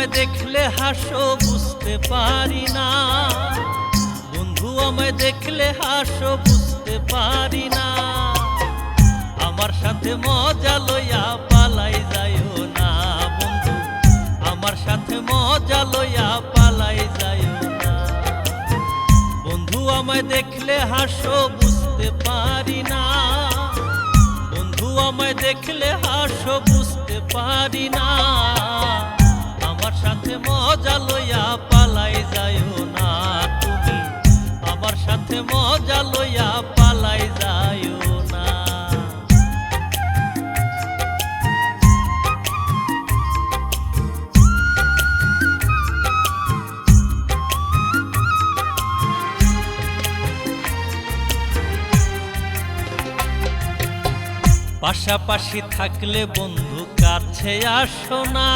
আমায় দেখলে হাসো, বুঝতে পারি না। বন্ধু, আমায় দেখলে হাসো, বুঝতে পারি না। আমার সাথে মজা লইয়া পালাই যাইও না, বন্ধু। আমার সাথে মজা লইয়া পালাই যাইও না। বন্ধু, আমায় দেখলে হাসো, বুঝতে পারি না। বন্ধু, আমায় দেখলে হাসো, বুঝতে পারি না। সাথে মজা লইয়া পালাই যাইও না তুমি। আমার সাথে মজা লইয়া পালাই যাইও না। পাশাপাশি থাকলে বন্ধু কাছে আসো না।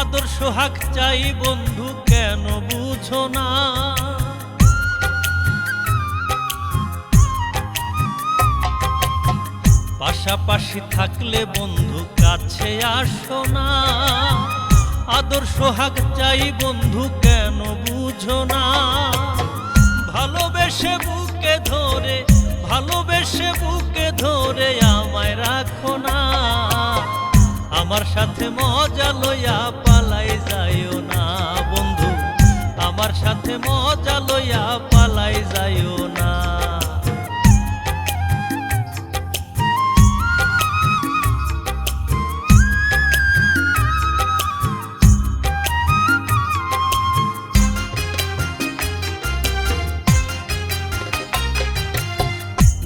আদর্শ হাক চাই বন্ধু কেন বুঝো না? পাশাপাশি থাকলে বন্ধু কাছে আসো না। আদর্শ হাক চাই বন্ধু কেন বুঝো না? ভালোবেসে বুকে ধরে, ভালোবেসে বুকে ধরে আমায় রাখো না। আমার সাথে মজা লইয়া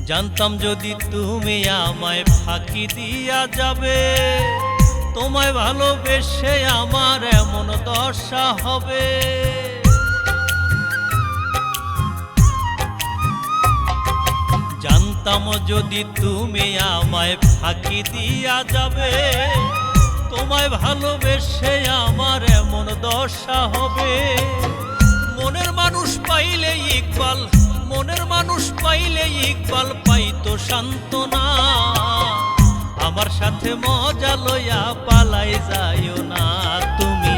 জানতাম যদি তুমি আমায় ফাঁকি দিয়া যাবে, তোমায় ভালোবেসে আমার এমন দশা হবে। জানতাম যদি তুমি আমায় ফাঁকি দিয়া যাবে, তোমায় ভালোবেসে আমার এমন দশা হবে। মনের মানুষ পাইলে ইকবাল মনের মানুষ পাইলে ইকবাল পাইতো সান্ত্বনা। আমার সাথে মজা লইয়া পালাই যাইও না তুমি।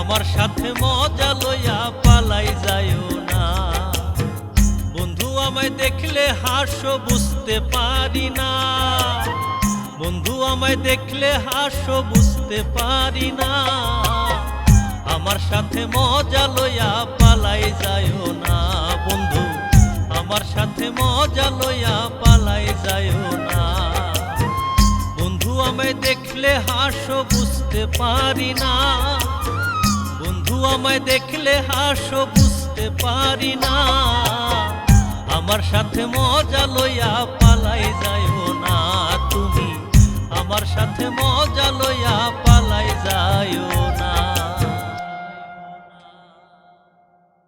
আমার সাথে মজা লইয়া পালাই যাইও না। বন্ধু আমায় দেখলে হাসো, বুঝতে পারি না। বন্ধু আমায় দেখলে হাসো, বুঝতে পারি না। আমার সাথে মজা লইয়া মজা লইয়া পালাই যায় না। বন্ধু, আমায় দেখলে হাসো, বুঝতে পারি না। বন্ধু, আমায় দেখলে হাসো, বুঝতে পারি না। আমার সাথে মজা লইয়া পালাই যায় না। তুমি আমার সাথে মজা